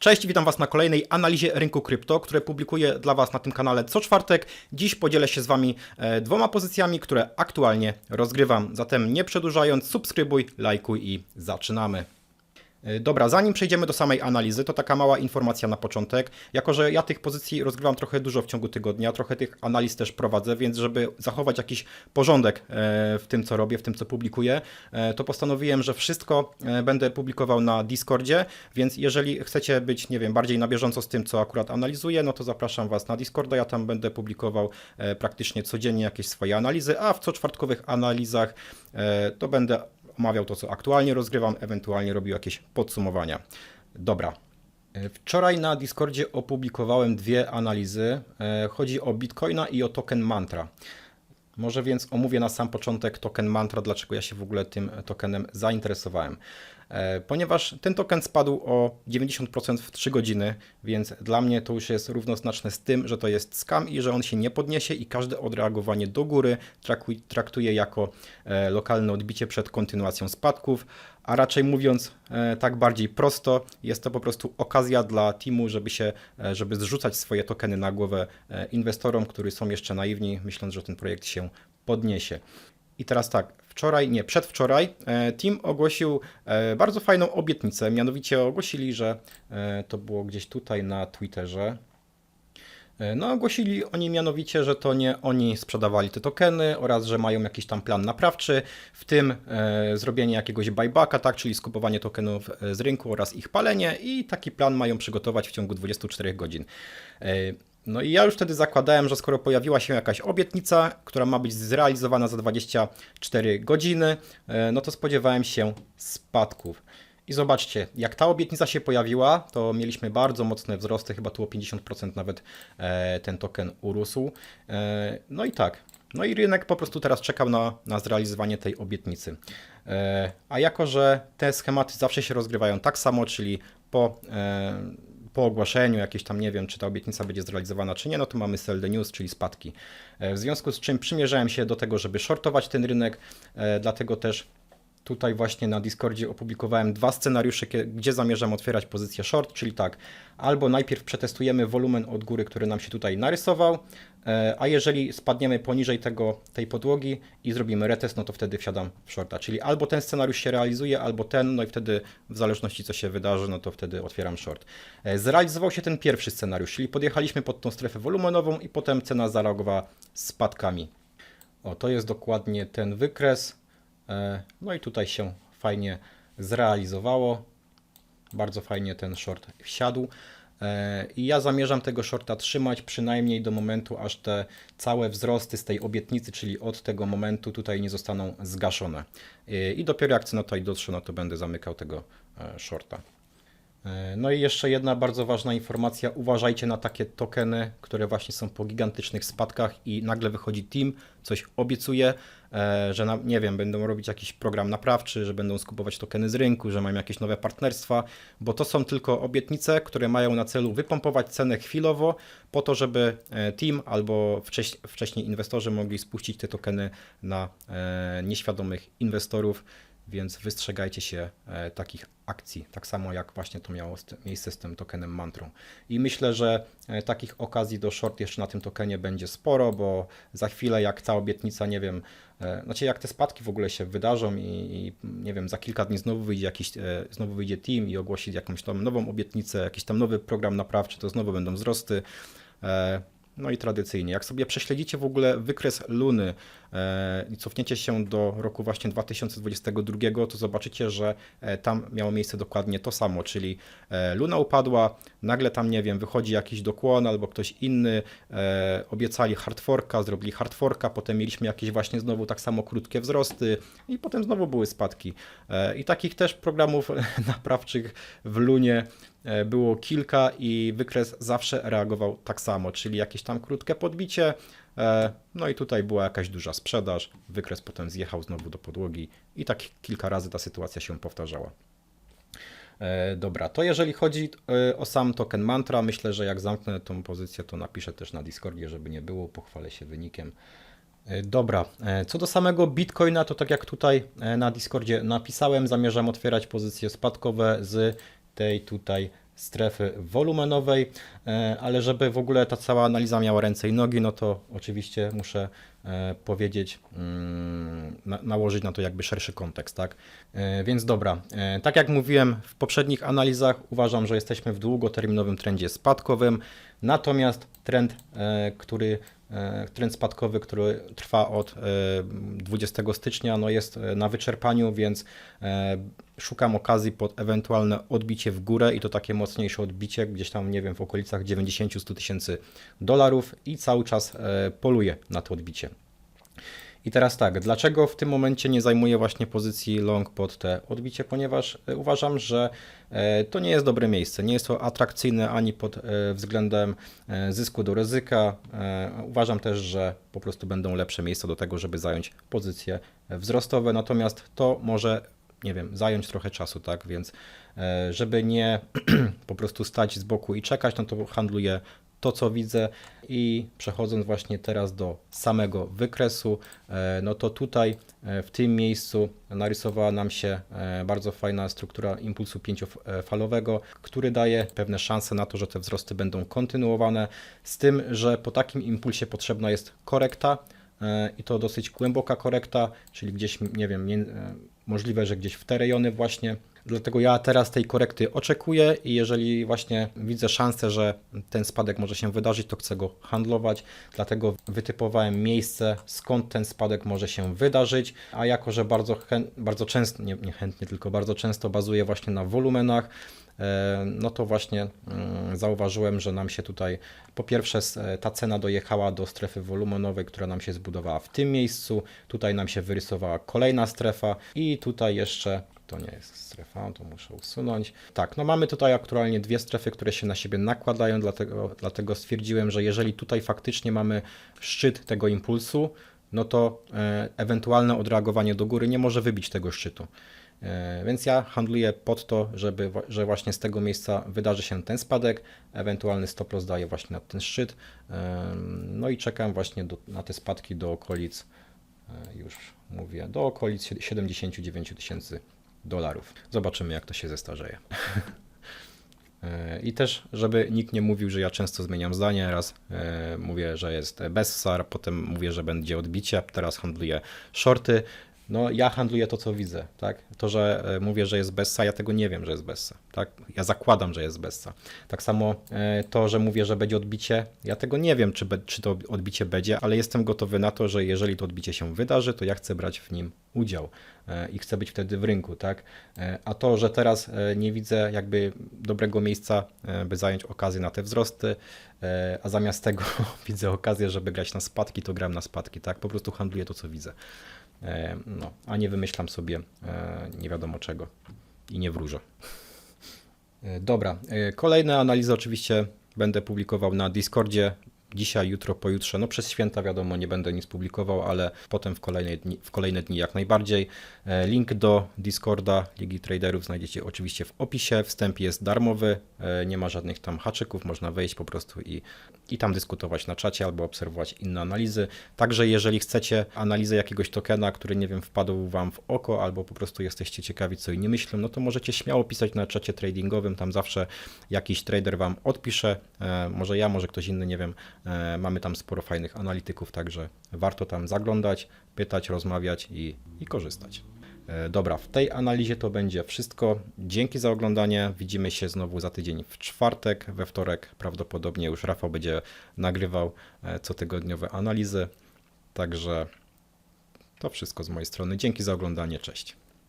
Cześć, witam Was na kolejnej analizie rynku krypto, które publikuję dla Was na tym kanale co czwartek. Dziś podzielę się z Wami e, dwoma pozycjami, które aktualnie rozgrywam. Zatem nie przedłużając, subskrybuj, lajkuj i zaczynamy. E, Dobra, zanim przejdziemy do samej analizy, to taka mała informacja na początek. Jako, że ja tych pozycji rozgrywam trochę dużo w ciągu tygodnia, trochę tych analiz też prowadzę, więc żeby zachować jakiś porządek e, w tym, co robię, w tym, co publikuję, e, to postanowiłem, że wszystko będę publikował na Discordzie, więc jeżeli chcecie być, nie wiem, bardziej na bieżąco z tym, co akurat analizuję, no to zapraszam Was na Discorda, ja tam będę publikował praktycznie codziennie jakieś swoje analizy, a w co czwartkowych analizach to będę omawiał to, co aktualnie rozgrywam, ewentualnie robił jakieś podsumowania. Dobra. E, Wczoraj na Discordzie opublikowałem dwie analizy. E, Chodzi o Bitcoina i o token Mantra. Może więc omówię na sam początek token Mantra, dlaczego ja się w ogóle tym tokenem zainteresowałem. E, Ponieważ ten token spadł o 90% w 3 godziny, więc dla mnie to już jest równoznaczne z tym, że to jest scam i że on się nie podniesie i każde odreagowanie do góry traktuję jako e, lokalne odbicie przed kontynuacją spadków, a raczej mówiąc e, tak bardziej prosto, jest to po prostu okazja dla teamu, żeby się, żeby zrzucać swoje tokeny na głowę inwestorom, którzy są jeszcze naiwni, myśląc, że ten projekt się podniesie. I teraz tak, wczoraj, nie, przedwczoraj e, Team ogłosił e, bardzo fajną obietnicę. Mianowicie ogłosili, że e, to było gdzieś tutaj na Twitterze. No, ogłosili oni mianowicie, że to nie oni sprzedawali te tokeny oraz, że mają jakiś tam plan naprawczy, w tym e, zrobienie jakiegoś buybacka, tak, czyli skupowanie tokenów z rynku oraz ich palenie i taki plan mają przygotować w ciągu 24 godzin. E, no i ja już wtedy zakładałem, że skoro pojawiła się jakaś obietnica, która ma być zrealizowana za 24 godziny, e, no to spodziewałem się spadków. I zobaczcie, jak ta obietnica się pojawiła, to mieliśmy bardzo mocne wzrosty, chyba tu o 50% nawet e, ten token urósł. E, No i tak. No i rynek po prostu teraz czekał na, na zrealizowanie tej obietnicy. A jako, że te schematy zawsze się rozgrywają tak samo, czyli po, po ogłoszeniu, jakieś tam nie wiem, czy ta obietnica będzie zrealizowana, czy nie, no to mamy sell the news, czyli spadki. E, W związku z czym przymierzałem się do tego, żeby shortować ten rynek, e, dlatego też Tutaj właśnie na Discordzie opublikowałem dwa scenariusze, gdzie zamierzam otwierać pozycję short, czyli tak, albo najpierw przetestujemy wolumen od góry, który nam się tutaj narysował, e, a jeżeli spadniemy poniżej tego, tej podłogi i zrobimy retest, no to wtedy wsiadam w shorta. Czyli albo ten scenariusz się realizuje, albo ten, no i wtedy w zależności co się wydarzy, no to wtedy otwieram short. E, Zrealizował się ten pierwszy scenariusz, czyli podjechaliśmy pod tą strefę wolumenową i potem cena zareagowała spadkami. O, to jest dokładnie ten wykres. E, No i tutaj się fajnie zrealizowało. Bardzo fajnie ten short wsiadł. E, I ja zamierzam tego shorta trzymać przynajmniej do momentu, aż te całe wzrosty z tej obietnicy, czyli od tego momentu tutaj nie zostaną zgaszone. E, I dopiero jak cena tutaj dotrze, no to będę zamykał tego shorta. No i jeszcze jedna bardzo ważna informacja. Uważajcie na takie tokeny, które właśnie są po gigantycznych spadkach i nagle wychodzi team, coś obiecuje, że na, nie wiem, będą robić jakiś program naprawczy, że będą skupować tokeny z rynku, że mają jakieś nowe partnerstwa, bo to są tylko obietnice, które mają na celu wypompować cenę chwilowo po to, żeby e, team albo wcześ, wcześniej inwestorzy mogli spuścić te tokeny na e, nieświadomych inwestorów więc wystrzegajcie się e, takich akcji, tak samo jak właśnie to miało miejsce z tym tokenem Mantrą. I myślę, że e, takich okazji do short jeszcze na tym tokenie będzie sporo, bo za chwilę jak ta obietnica, nie wiem, e, znaczy jak te spadki w ogóle się wydarzą i, i nie wiem, za kilka dni znowu wyjdzie jakiś, znowu wyjdzie team i ogłosi jakąś tam nową obietnicę, jakiś tam nowy program naprawczy, to znowu będą wzrosty. No i tradycyjnie, jak sobie prześledzicie w ogóle wykres Luny i cofniecie się do roku właśnie 2022, to zobaczycie, że e, tam miało miejsce dokładnie to samo, czyli e, Luna upadła, nagle tam, nie wiem, wychodzi jakiś dokłon albo ktoś inny, e, obiecali hardforka, zrobili hardforka, potem mieliśmy jakieś właśnie znowu tak samo krótkie wzrosty i potem znowu były spadki. E, I takich też programów naprawczych w Lunie e, było kilka i wykres zawsze reagował tak samo, czyli jakieś tam krótkie podbicie, e, no i tutaj była jakaś duża sprzedaż, wykres potem zjechał znowu do podłogi i tak kilka razy ta sytuacja się powtarzała. E, Dobra, to jeżeli chodzi e, o sam token Mantra, myślę, że jak zamknę tą pozycję, to napiszę też na Discordzie, żeby nie było, pochwalę się wynikiem. E, Dobra, e, co do samego Bitcoina, to tak jak tutaj e, na Discordzie napisałem, zamierzam otwierać pozycje spadkowe z tej tutaj strefy wolumenowej, e, ale żeby w ogóle ta cała analiza miała ręce i nogi, no to oczywiście muszę e, powiedzieć, mm, na, nałożyć na to jakby szerszy kontekst, tak? E, Więc dobra, tak jak mówiłem w poprzednich analizach, uważam, że jesteśmy w długoterminowym trendzie spadkowym, natomiast trend, e, który e, trend spadkowy, który trwa od e, 20 stycznia, no jest e, na wyczerpaniu, więc e, szukam okazji pod ewentualne odbicie w górę i to takie mocniejsze odbicie, gdzieś tam, nie wiem, w okolicach 90-100 tysięcy dolarów i cały czas e, poluję na to odbicie. I teraz tak, dlaczego w tym momencie nie zajmuję właśnie pozycji long pod te odbicie? Ponieważ e, uważam, że e, to nie jest dobre miejsce. Nie jest to atrakcyjne ani pod e, względem zysku do ryzyka. Uważam też, że po prostu będą lepsze miejsca do tego, żeby zająć pozycje wzrostowe. Natomiast to może, nie wiem, zająć trochę czasu, tak? Więc żeby nie po prostu stać z boku i czekać, no to handluję to, co widzę i przechodząc właśnie teraz do samego wykresu, e, no to tutaj e, w tym miejscu narysowała nam się e, bardzo fajna struktura impulsu pięciofalowego, który daje pewne szanse na to, że te wzrosty będą kontynuowane, z tym, że po takim impulsie potrzebna jest korekta i to dosyć głęboka korekta, czyli gdzieś, nie wiem, możliwe, że gdzieś w te rejony właśnie. Dlatego ja teraz tej korekty oczekuję i jeżeli właśnie widzę szansę, że ten spadek może się wydarzyć, to chcę go handlować. Dlatego wytypowałem miejsce, skąd ten spadek może się wydarzyć, a jako, że bardzo, bardzo często, nie, nie chętnie, tylko bardzo często bazuję właśnie na wolumenach, no to właśnie mm, zauważyłem, że nam się tutaj po pierwsze e, ta cena dojechała do strefy wolumenowej, która nam się zbudowała w tym miejscu, tutaj nam się wyrysowała kolejna strefa i tutaj jeszcze to nie jest strefa, to muszę usunąć. Tak, no mamy tutaj aktualnie dwie strefy, które się na siebie nakładają, dlatego, dlatego stwierdziłem, że jeżeli tutaj faktycznie mamy szczyt tego impulsu, no to e, ewentualne odreagowanie do góry nie może wybić tego szczytu. E, Więc ja handluję pod to, żeby, że właśnie z tego miejsca wydarzy się ten spadek, ewentualny stop loss daje właśnie na ten szczyt. Em, No i czekam właśnie do, na te spadki do okolic, e, już mówię, do okolic 79 tysięcy dolarów. Zobaczymy, jak to się zestarzeje. E, I też, żeby nikt nie mówił, że ja często zmieniam zdanie, raz e, mówię, że jest Bessar, potem mówię, że będzie odbicie, teraz handluję shorty. No ja handluję to, co widzę, tak? To, że e, mówię, że jest Bessa, ja tego nie wiem, że jest Bessa, tak? Ja zakładam, że jest Bessa. Tak samo e, to, że mówię, że będzie odbicie, ja tego nie wiem, czy, be, czy to odbicie będzie, ale jestem gotowy na to, że jeżeli to odbicie się wydarzy, to ja chcę brać w nim udział e, i chcę być wtedy w rynku, tak? A to, że teraz nie widzę jakby dobrego miejsca, by zająć okazję na te wzrosty, a zamiast tego widzę okazję, żeby grać na spadki, to gram na spadki, tak? Po prostu handluję to, co widzę. E, No, a nie wymyślam sobie e, nie wiadomo czego i nie wróżę. E, Dobra, kolejne analizy oczywiście będę publikował na Discordzie. Dzisiaj, jutro, pojutrze, no przez święta wiadomo, nie będę nic publikował, ale potem w kolejne dni, w kolejne dni jak najbardziej. E, Link do Discorda Ligi Traderów znajdziecie oczywiście w opisie. Wstęp jest darmowy, e, nie ma żadnych tam haczyków, można wejść po prostu i, i tam dyskutować na czacie albo obserwować inne analizy. Także jeżeli chcecie analizę jakiegoś tokena, który nie wiem, wpadł Wam w oko albo po prostu jesteście ciekawi co inni myślą, no to możecie śmiało pisać na czacie tradingowym, tam zawsze jakiś trader Wam odpisze, e, może ja, może ktoś inny, nie wiem. E, Mamy tam sporo fajnych analityków, także warto tam zaglądać, pytać, rozmawiać i, i korzystać. E, Dobra, w tej analizie to będzie wszystko. Dzięki za oglądanie. Widzimy się znowu za tydzień w czwartek. We wtorek prawdopodobnie już Rafał będzie nagrywał e, cotygodniowe analizy. Także to wszystko z mojej strony. Dzięki za oglądanie. Cześć.